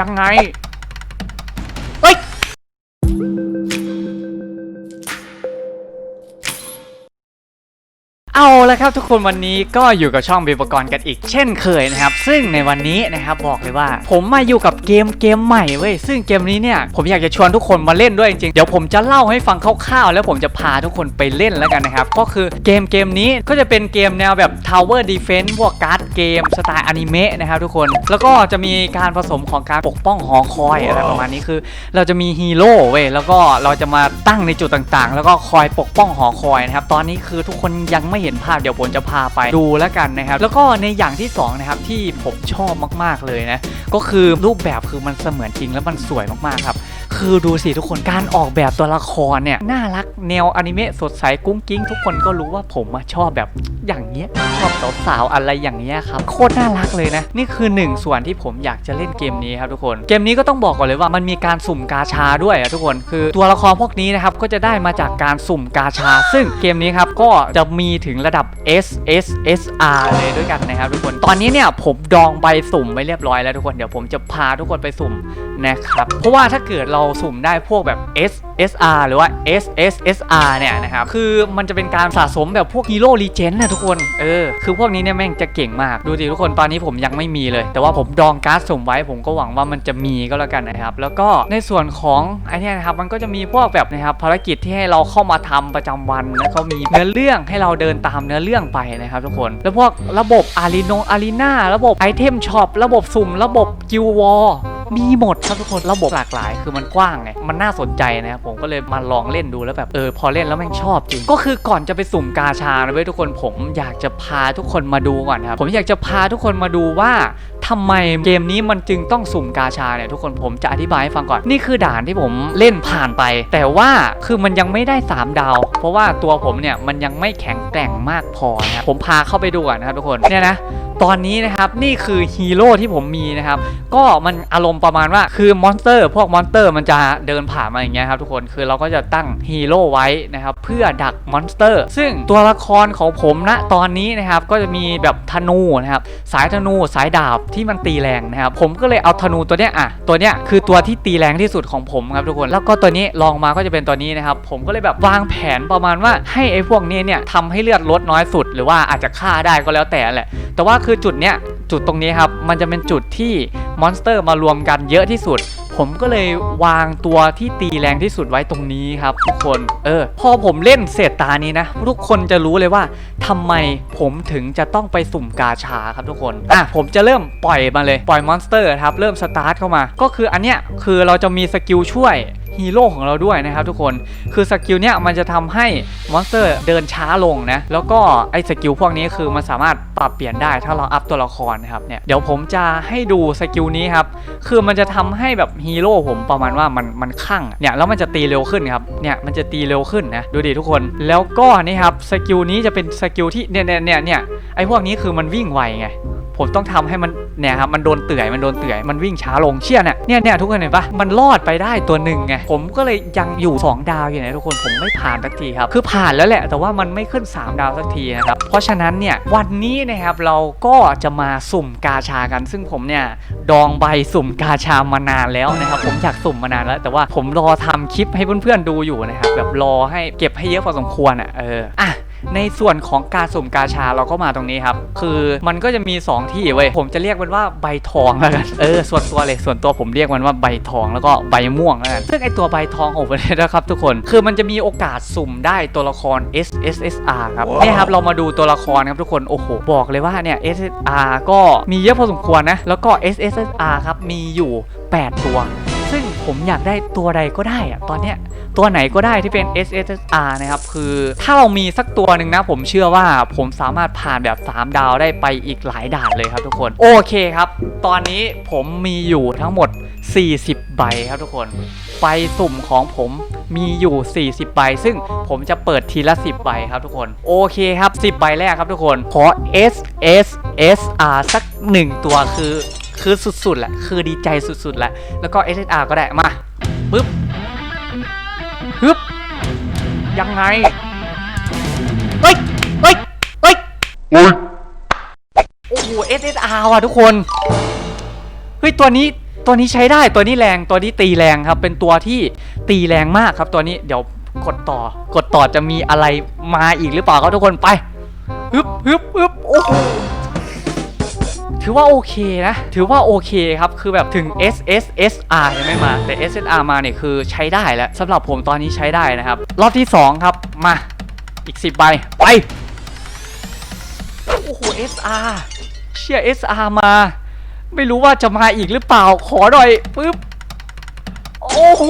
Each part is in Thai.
ยังไง เฮ้ย เอา ละครับทุกคนวันนี้ก็อยู่กับช่องบิวปกรณ์กันอีกเช่นเคยนะครับ ซึ่งในวันนี้นะครับบอกเลยว่า ผมมาอยู่กับเกมเกมใหม่เว้ยซึ่งเกมนี้เนี่ยผมอยากจะชวนทุกคนมาเล่นด้วยจริงๆเดี๋ยวผมจะเล่าให้ฟังคร่าวๆแล้วผมจะพาทุกคนไปเล่นแล้วกันนะครับ ก็คือเกมเกมนี้ก็จะเป็นเกมแนวแบบ Tower Defense พวกการ์ดเกมสไตล์อนิเมะนะครับทุกคนแล้วก็จะมีการผสมของการปกป้องหอคอยอะไรประมาณนี้คือ เราจะมีฮีโร่เว้ยแล้วก็เราจะมาตั้งในจุดต่างๆ แล้วก็คอยปกป้องหอคอยนะครับตอนนี้คือทุกคนยังไม่เห็นภาพเดี๋ยวผมจะพาไปดูแล้วกันนะครับ แล้วก็ในอย่างที่สองนะครับที่ผมชอบมากๆเลยนะ ก็คือรูปแบบคือมันเสมือนจริงแล้วมันสวยมากๆครับ คือดูสิทุกคนการออกแบบตัวละครเนี่ย น่ารักแนวอนิเมะสดใสกุ้งกิ้ง ทุกคนก็รู้ว่าผมชอบแบบอย่างเงี้ยชอบสาวๆอะไรอย่างเงี้ยครับ โคตรน่ารักเลยนะ นี่คือหนึ่งส่วนที่ผมอยากจะเล่นเกมนี้ครับทุกคนเกมนี้ก็ต้องบอกก่อนเลยว่ามันมีการสุ่มกาชาด้วยอะทุกคนคือตัวละครพวกนี้นะครับก็จะได้มาจากการสุ่มกาชา ซึ่งเกมนี้ครับก็จะมีถึงระดับ S S S R เลยด้วยกันนะครับทุกคนตอนนี้เนี่ยผมดองใบสุ่มไว้เรียบร้อยแล้วทุกคนเดี๋ยวผมจะพาทุกคนไปสุ่มนะครับเพราะว่าถ้าเกิดเราสุ่มได้พวกแบบ S S R หรือว่า S S S R เนี่ยนะครับ คือมันจะเป็นการสะสมแบบพวกฮีโร่รีเจนนะทุกคน เออ คือพวกนี้เนี่ยแม่งจะเก่งมาก ดูดิทุกคน ตอนนี้ผมยังไม่มีเลย แต่ว่าผมดองการ์ดสุ่มไว้ ผมก็หวังว่ามันจะมีก็แล้วกันนะครับ แล้วก็ในส่วนของไอ้นี่นะครับ มันก็จะมีพวกแบบนะครับภารกิจที่ให้เราเข้ามาทำประจำวัน แล้วก็มีเนื้อเรื่องให้เราเดินตามเนื้อเรื่องไปนะครับทุกคน แล้วพวกระบบอารีโนอารีนาระบบไอเทมช็อประบบสุ่ม ระบบกิลวอล มีหมดครับทุกคนระบบหลากหลาย คือมันกว้างไงมันน่าสนใจนะครับผมก็เลยมาลองเล่นดูแล้วแบบเออพอเล่นแล้วแม่งชอบจริง ก็คือก่อนจะไปสุ่มกาชานะเว้ยทุกคนผมอยากจะพาทุกคนมาดูก่อนครับผมอยากจะพาทุกคนมาดูว่าทำไมเกมนี้มันจึงต้องสุ่มกาชาเนี่ยทุกคนผมจะอธิบายให้ฟังก่อนนี่คือด่านที่ผมเล่นผ่านไป แต่ว่าคือมันยังไม่ได้ 3 ดาว เพราะว่าตัวผมเนี่ยมันยังไม่แข็งแกร่งมากพอนะครับผมพาเข้าไปดูก่อนนะครับทุกคนเนี่ยนะ ตอนนี้นะครับนี่คือฮีโร่ที่ผมมีนะครับก็มันอารมณ์ประมาณว่าคือมอนสเตอร์พวกมอนสเตอร์มันจะเดินผ่านมาอย่างเงี้ยครับทุกคนคือเราก็จะตั้งฮีโร่ไว้นะครับเพื่อดักมอนสเตอร์ ซึ่งตัวละครของผมณตอนนี้นะครับก็จะมีแบบธนูนะครับสายธนูสายดาบที่มันตีแรงนะครับผมก็เลยเอาธนูตัวเนี้ยอะตัวเนี้ยคือตัวที่ตีแรงที่สุดของผมครับทุกคนแล้วก็ตัวนี้ลองมาก็จะเป็นตัวนี้นะครับผมก็เลยแบบวางแผนประมาณว่าให้ไอ้พวกนี้เนี่ยทำให้เลือดลดน้อยสุด หรือว่าอาจจะฆ่าได้ก็แล้วแต่แหละ แต่ว่าคือจุดเนี้ยจุดตรงนี้ครับ มันจะเป็นจุดที่มอนสเตอร์มารวมกันเยอะที่สุด ผมก็เลยวางตัวที่ตีแรงที่สุดไว้ตรงนี้ครับทุกคน เออ พอผมเล่นเสร็จตานี้นะ ทุกคนจะรู้เลยว่าทำไมผมถึงจะต้องไปสุ่มกาชาครับทุกคน อะ ผมจะเริ่มปล่อยมาเลย ปล่อยมอนสเตอร์ครับ เริ่มสตาร์ทเข้ามา ก็คืออันเนี้ยคือเราจะมีสกิลช่วย ฮีโร่ของเราด้วยนะครับทุกคนคือสกิลเนี้ยมันจะทำให้มอนสเตอร์เดินช้าลงนะแล้วก็ไอ้สกิลพวกนี้คือมันสามารถปรับเปลี่ยนได้ถ้าเราอัพตัวละครนะครับเนี่ยเดี๋ยวผมจะให้ดูสกิลนี้ครับคือมันจะทำให้แบบฮีโร่ผมประมาณว่ามันมันคั่งเนี่ยแล้วมันจะตีเร็วขึ้นครับเนี่ยมันจะตีเร็วขึ้นนะดูดิทุกคนแล้วก็นี่ครับสกิลนี้จะเป็นสกิลที่เนี่ยเนี่ยเนี่ยเนี่ยไอ้พวกนี้คือมันวิ่งไวไง ผมต้องทำให้มันเนี่ยครับมันโดนเตื่อยมันโดนเตื่อยมันวิ่งช้าลงเชี่ยเนี่ยเนี่ยเนี่ยทุกคนเห็นปะมันรอดไปได้ตัวหนึ่งไงผมก็เลยยังอยู่ 2 ดาวอยู่นะทุกคนผมไม่ผ่านสักทีครับคือผ่านแล้วแหละ แต่ว่ามันไม่ขึ้น 3 ดาวสักทีนะครับเพราะฉะนั้นเนี่ยวันนี้นะครับเราก็จะมาสุ่มกาชากัน ซึ่งผมเนี่ยดองใบสุ่มกาชามานานแล้วนะครับผมอยากสุ่มมานานแล้ว แต่ว่าผมรอทำคลิปให้เพื่อนๆดูอยู่นะครับแบบรอให้เก็บให้เยอะพอสมควรอะเอออะ ในส่วนของการสุ่มกาชาเราก็มาตรงนี้ครับ คือมันก็จะมี 2 ที่เว้ยผมจะเรียกมันว่าใบทองแล้วกันเออส่วนตัวเลยส่วนตัวผมเรียกมันว่าใบทองแล้วก็ใบม่วงแล้วกันซึ่งไอตัวใบทองของผมเนี่ยนะครับทุกคนคือมันจะมีโอกาสสุ่มได้ตัวละคร S S S R ครับเนี่ยครับเรามาดูตัวละครครับทุกคนโอ้โหบอกเลยว่าเนี่ย S S R ก็มีเยอะพอสมควรนะแล้วก็ S S S R ครับมีอยู่ 8 ตัวซึ่ง ผมอยากได้ตัวใดก็ได้อะตอนเนี้ยตัวไหนก็ได้ที่เป็น SSR นะครับ คือถ้าเรามีสักตัวหนึ่งนะ ผมเชื่อว่าผมสามารถผ่านแบบ 3 ดาวได้ไปอีกหลายด่านเลยครับทุกคน โอเคครับ ตอนนี้ผมมีอยู่ทั้งหมด 40 ใบครับทุกคนใบสุ่มของผมมีอยู่ 40 ใบ ซึ่งผมจะเปิดทีละ 10 ใบครับทุกคน โอเคครับ 10 ใบแรกครับทุกคน ขอ SSR สัก 1 ตัวคือ คือสุดๆแหละคือดีใจสุดๆแหละแล้วก็ SSR ก็ได้มาปึ๊บฮึบยังไงเฮ้ยเฮ้ยเฮ้ยโอ้โห SSR ว่ะทุกคนเฮ้ยตัวนี้ตัวนี้ใช้ได้ตัวนี้แรงตัวนี้ตีแรงครับ เป็นตัวที่ตีแรงมากครับตัวนี้เดี๋ยวกดต่อกดต่อจะมีอะไรมาอีกหรือเปล่าครับทุกคนไปฮึบฮึบฮึบโอ้โห ถือว่าโอเคนะ ถือว่าโอเคครับ คือแบบถึง S S S R ยังไม่มา แต่ S S R มาเนี่ยคือใช้ได้แล้วสำหรับผมตอนนี้ใช้ได้นะครับ รอบที่ 2 ครับ มา อีก 10 ใบ ไป โอ้โห SR เชี่ย SR มา ไม่รู้ว่าจะมาอีกหรือเปล่า ขอหน่อยปึ๊บ โอ้โห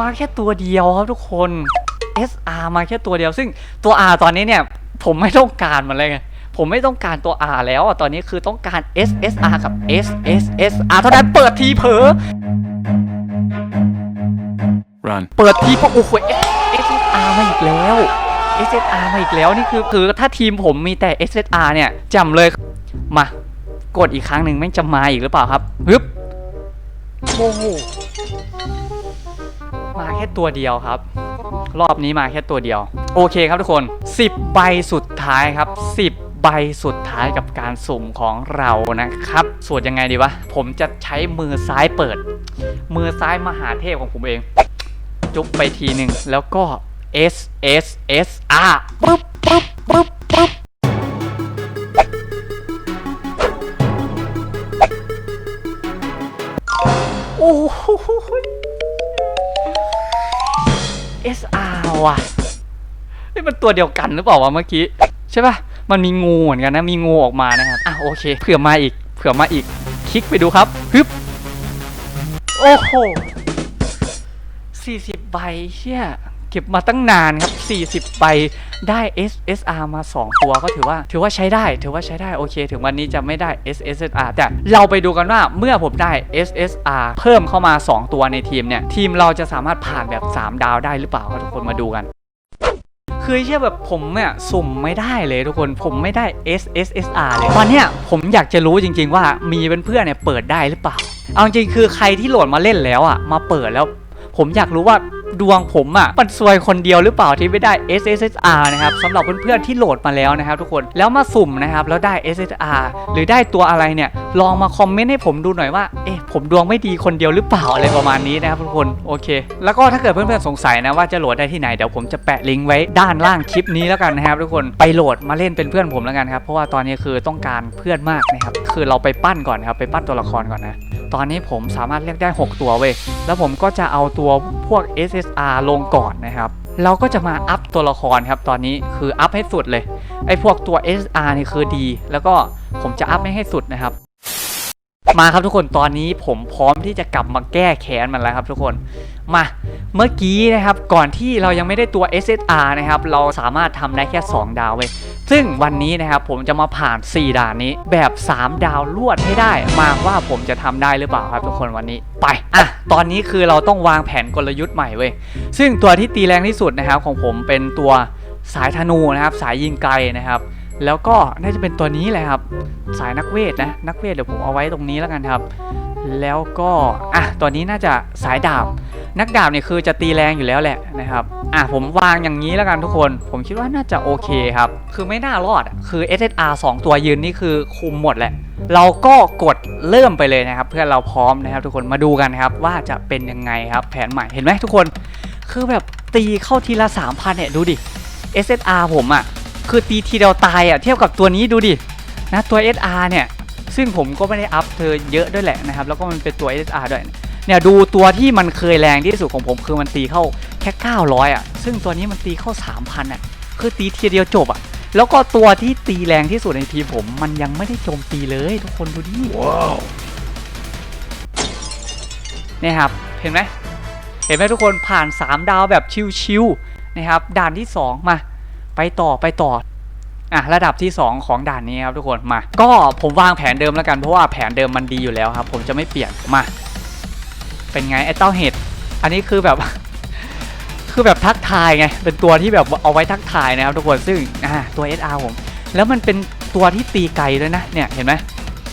มาแค่ตัวเดียวครับทุกคน SR มาแค่ตัวเดียว ซึ่งตัว R ตอนนี้เนี่ย ผมไม่ต้องการมันเลยไง ผมไม่ต้องการตัว R แล้วอะตอนนี้คือต้องการ SSR กับ SSSR เท่านั้นเปิดทีเผลอ Run. เปิดทีปุ๊บโอ้โห SSR มาอีกแล้ว SSR มาอีกแล้วนี่คือคือถ้าทีมผมมีแต่ SSR เนี่ยจำเลยมากดอีกครั้งหนึ่งแม่งจะมาอีกหรือเปล่าครับฮึบโอ้โหมาแค่ตัวเดียวครับ รอบนี้มาแค่ตัวเดียว โอเคครับทุกคน 10 ใบสุดท้ายครับ 10 ใบสุดท้ายกับการสุ่มของเรานะครับสวนยังไงดีวะ ผมจะใช้มือซ้ายเปิด มือซ้ายมหาเทพของผมเอง จุ๊บไปทีหนึ่งแล้วก็ S S S R ปึ๊บปึ๊บปึ๊บปึ๊บโอ้โห S R ว่ะนี่มันตัวเดียวกันหรือเปล่าวะเมื่อกี้ ใช่ปะ มันมีงูเหมือนกันนะ มีงูออกมานะครับ อะโอเค เผื่อมาอีก เผื่อมาอีก คลิกไปดูครับ ฮึบ โอ้โห40ใบเชี่ยเก็บมาตั้งนานครับ 40 ใบ ได้ SSR มา 2 ตัวก็ถือว่า ถือว่าใช้ได้ ถือว่าใช้ได้ โอเค ถึงวันนี้จะไม่ได้ SSR แต่เราไปดูกันว่าเมื่อผมได้ SSR เพิ่มเข้ามา 2 ตัวในทีมเนี่ย ทีมเราจะสามารถผ่านแบบ 3 ดาวได้หรือเปล่าครับทุกคนมาดูกัน คือเชื่อแบบผมเนี่ยสุ่มไม่ได้เลยทุกคนผมไม่ได้ SSSR เลยตอนเนี้ยผมอยากจะรู้จริง ๆ ว่ามีเพื่อนๆเนี่ยเปิดได้หรือเปล่า เอาจริงๆคือใครที่โหลดมาเล่นแล้วอะมาเปิดแล้ว ผมอยากรู้ว่า ดวงผมอะมันซวยคนเดียวหรือเปล่าที่ไม่ได้ SSR นะครับสำหรับเพื่อนๆที่โหลดมาแล้วนะครับทุกคนแล้วมาสุ่มนะครับแล้วได้ SSR หรือได้ตัวอะไรเนี่ยลองมาคอมเมนต์ให้ผมดูหน่อยว่าเอ๊ะผมดวงไม่ดีคนเดียวหรือเปล่าอะไรประมาณนี้นะครับทุกคนโอเค แล้วก็ถ้าเกิดเพื่อนๆสงสัยนะว่าจะโหลดได้ที่ไหนเดี๋ยวผมจะแปะลิงก์ไว้ด้านล่างคลิปนี้แล้วกันนะครับทุกคนไปโหลดมาเล่นเป็นเพื่อนผมแล้วกันครับเพราะว่าตอนนี้คือต้องการเพื่อนมากนะครับคือเราไปปั้นก่อนครับไปปั้นตัวละครก่อนนะตอนนี้ผมสามารถเรียกได้ 6 ตัวเว้ย แล้วผมก็จะเอาตัวพวก SSR ลงก่อนนะครับ เราก็จะมาอัพตัวละครครับ ตอนนี้คืออัพให้สุดเลย ไอ้พวกตัว SSR นี่คือดี แล้วก็ผมจะอัพไม่ให้สุดนะครับ มาครับทุกคนตอนนี้ผมพร้อมที่จะกลับมาแก้แค้นมันแล้วครับทุกคนมาเมื่อกี้นะครับก่อนที่เรายังไม่ได้ตัว SSR นะครับเราสามารถทำได้แค่ 2 ดาวเว้ยซึ่งวันนี้นะครับผมจะมาผ่าน 4 ด่านนี้แบบ 3 ดาวลวดให้ได้ มาว่าผมจะทำได้หรือเปล่าครับทุกคนวันนี้ไปอะตอนนี้คือเราต้องวางแผนกลยุทธ์ใหม่เว้ยซึ่งตัวที่ตีแรงที่สุดนะครับของผมเป็นตัวสายธนูนะครับสายยิงไกลนะครับ แล้วก็น่าจะเป็นตัวนี้แหละครับ สายนักเวทนะนักเวทเดี๋ยวผมเอาไว้ตรงนี้แล้วกันครับ แล้วก็อะตัวนี้น่าจะสายดาบ นักดาบเนี่ยคือจะตีแรงอยู่แล้วแหละนะครับอะผมวางอย่างนี้แล้วกันทุกคน ผมคิดว่าน่าจะโอเคครับ คือไม่น่ารอดคือ SSR 2 ตัวยืนนี่คือคุมหมดแหละ เราก็กดเริ่มไปเลยนะครับ เพื่อเราพร้อมนะครับ ทุกคนมาดูกันครับ ว่าจะเป็นยังไงครับ แผนใหม่เห็นไหมทุกคน คือแบบตีเข้าทีละ3,000เนี่ยดูดิ SSR ผมอะ คือตีทีเดียวตายอะเทียบกับตัวนี้ดูดินะตัว SR เนี่ย ซึ่งผมก็ไม่ได้อัพเธอเยอะด้วยแหละนะครับ แล้วก็มันเป็นตัว SR ด้วยเนี่ยดูตัวที่มันเคยแรงที่สุดของผมคือมันตีเข้าแค่ 900อะซึ่งตัวนี้มันตีเข้า 3,000อะคือตีทีเดียวจบอะแล้วก็ตัวที่ตีแรงที่สุดในทีมผม มันยังไม่ได้โจมตีเลย ทุกคนดูดิ Wow. เนี่ยครับเห็นไหมเห็นไหมทุกคนผ่าน 3 ดาวแบบชิวๆนะครับด่านที่ 2 มา ไปต่อไปต่ออะระดับที่ 2 ของด่านนี้ครับทุกคนมา ก็ผมวางแผนเดิมแล้วกันเพราะว่าแผนเดิมมันดีอยู่แล้วครับ ผมจะไม่เปลี่ยนมา เป็นไงไอ้เต้าเห็ดอันนี้คือแบบ คือแบบทักทายไง เป็นตัวที่แบบเอาไว้ทักทายนะครับทุกคนซึ่งอ่าตัว SR ผม แล้วมันเป็นตัวที่ตีไกลด้วยนะเนี่ยเห็นไหม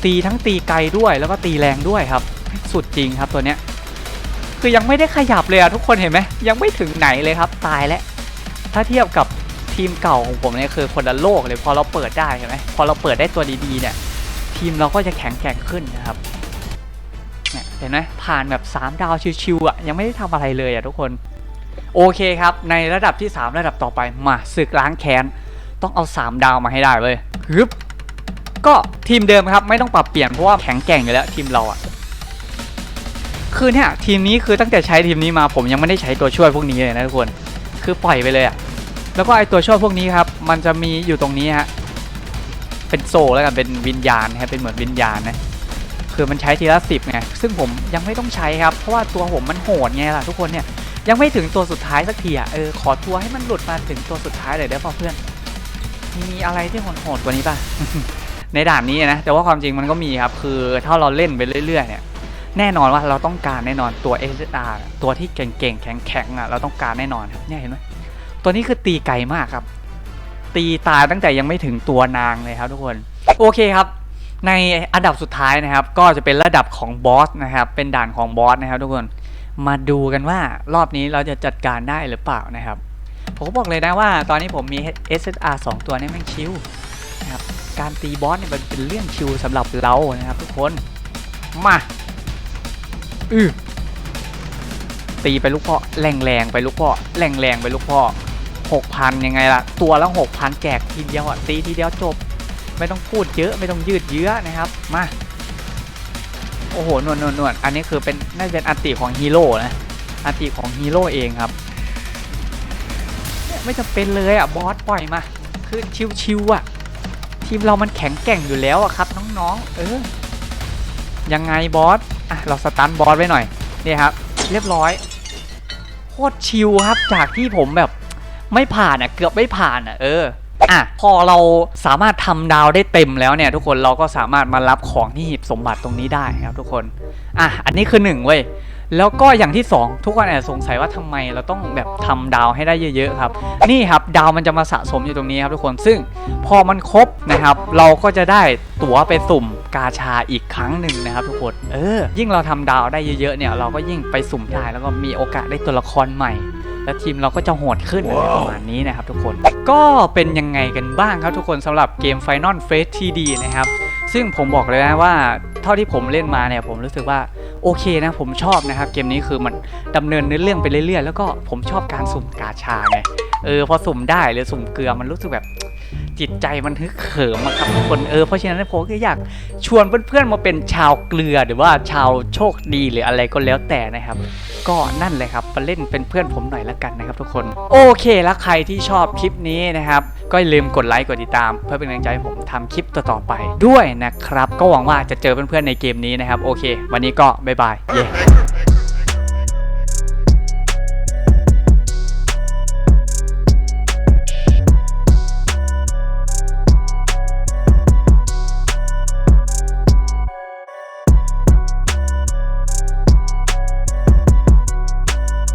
ตีทั้งตีไกลด้วยแล้วก็ตีแรงด้วยครับ สุดจริงครับตัวเนี้ยคือยังไม่ได้ขยับเลยอะทุกคนเห็นไหมยังไม่ถึงไหนเลยครับตายแล้วถ้าเทียบกับ ทีมเก่าของผมเนี่ยคือคนละโลกเลยพอเราเปิดได้เห็นไหมพอเราเปิดได้ตัวดีๆเนี่ย ทีมเราก็จะแข็งแกร่งขึ้นนะครับเนี่ยเห็นไหมผ่านแบบ 3 ดาวชิวๆอะยังไม่ได้ทำอะไรเลยอะทุกคน โอเคครับ ในระดับที่ 3 ระดับต่อไปมาศึกล้างแค้นต้องเอา 3 ดาวมาให้ได้เว้ยฮึบก็ทีมเดิมครับไม่ต้องปรับเปลี่ยนเพราะว่าแข็งแกร่งอยู่แล้วทีมเราอะคือเนี่ยทีมนี้คือตั้งแต่ใช้ทีมนี้มาผมยังไม่ได้ใช้ตัวช่วยพวกนี้เลยนะทุกคน คือปล่อยไปเลยอะ แล้วก็ไอตัวช่วยพวกนี้ครับ มันจะมีอยู่ตรงนี้ฮะ เป็นโซลแล้วกันเป็นวิญญาณนะครับเป็นเหมือนวิญญาณนะ คือมันใช้ทีละสิบไง ซึ่งผมยังไม่ต้องใช้ครับ เพราะว่าตัวผมมันโหดไงล่ะทุกคนเนี่ย ยังไม่ถึงตัวสุดท้ายสักทีอะเออ ขอตัวให้มันหลุดมาถึงตัวสุดท้ายเลยได้ป่ะเพื่อน มีอะไรที่โหดกว่านี้ป่ะ ในด่านนี้นะ แต่ว่าความจริงมันก็มีครับ คือถ้าเราเล่นไปเรื่อยๆเนี่ยแน่นอนว่าเราต้องการแน่นอนตัว SSR ตัวที่เก่งๆ แข็งๆอะเราต้องการแน่นอนครับเนี่ยเห็นไหม ตัวนี้คือตีไกลมากครับ ตีตายตั้งแต่ยังไม่ถึงตัวนางเลยครับทุกคน โอเคครับ ในอันดับสุดท้ายนะครับ ก็จะเป็นระดับของบอสนะครับ เป็นด่านของบอสนะครับ ทุกคน มาดูกันว่ารอบนี้เราจะจัดการได้หรือเปล่านะครับ ผมบอกเลยนะว่า ตอนนี้ผมมี SSR 2 ตัวนี่แม่งชิวนะครับ การตีบอสเนี่ยมันเป็นเรื่องชิวสำหรับเรานะครับ ทุกคน มาอือตีไปลูกพ่อแรงแรงๆไปลูกพ่อแรงแรงๆไปลูกพ่อ หกพันยังไงล่ะ ตัวละหกพันแจกทีเดียวอะตีทีเดียวจบ ไม่ต้องพูดเยอะไม่ต้องยืดเยื้อนะครับ มา โอ้โหนวลนวลนวลอันนี้คือเป็นน่าจะเป็นอัติของฮีโร่นะอัติของฮีโร่เองครับเนี่ยไม่จำเป็นเลยอะบอสปล่อยมาคือชิวๆอะ ทีมเรามันแข็งแกร่งอยู่แล้วอะครับ น้องๆ เออ ยังไงบอสอะเราสตันบอสไว้หน่อยนี่ครับ เรียบร้อยโคตรชิลครับจากที่ผมแบบ ไม่ผ่านอะเกือบไม่ผ่านอะเอออะพอเราสามารถทำดาวได้เต็มแล้วเนี่ย ทุกคนเราก็สามารถมารับของที่หีบสมบัติตรงนี้ได้ครับทุกคนอะอันนี้คือหนึ่งเว้ยแล้วก็อย่างที่สองทุกคนอาจจะสงสัยว่าทำไมเราต้องแบบทำดาวให้ได้เยอะๆครับ นี่ครับดาวมันจะมาสะสมอยู่ตรงนี้ครับทุกคนซึ่งพอมันครบนะครับ เราก็จะได้ตั๋วไปสุ่มกาชาอีกครั้งหนึ่งนะครับทุกคนเออยิ่งเราทำดาวได้เยอะๆเนี่ยเราก็ยิ่งไปสุ่มได้แล้วก็มีโอกาสได้ตัวละครใหม่ และทีมเราก็จะโหดขึ้นอะไรประมาณนี้นะครับทุกคนก็เป็นยังไงกันบ้างครับทุกคนสำหรับเกม Final Face TD นะครับ ซึ่งผมบอกเลยนะว่าเท่าที่ผมเล่นมาเนี่ยผมรู้สึกว่าโอเคนะผมชอบนะครับ เกมนี้คือมันดำเนินเนื้อเรื่องไปเรื่อยๆ แล้วก็ผมชอบการสุ่มกาชาไงเออพอสุ่มได้หรือสุ่มเกลือมันรู้สึกแบบ จิตใจมันฮึกเหิมอะครับทุกคนเออเพราะฉะนั้นผมก็อยากชวนเพื่อนๆมาเป็นชาวเกลือหรือว่าชาวโชคดีหรืออะไรก็แล้วแต่นะครับ ก็นั่นเลยครับมาเล่นเป็นเพื่อนผมหน่อยละกันนะครับทุกคน โอเคแล้วใครที่ชอบคลิปนี้นะครับ ก็อย่าลืมกดไลค์กดติดตาม เพื่อเป็นกำลังใจให้ผมทำคลิปต่อๆไปด้วยนะครับ ก็หวังว่าจะเจอเพื่อนๆในเกมนี้นะครับโอเค วันนี้ก็บ๊ายบายเย้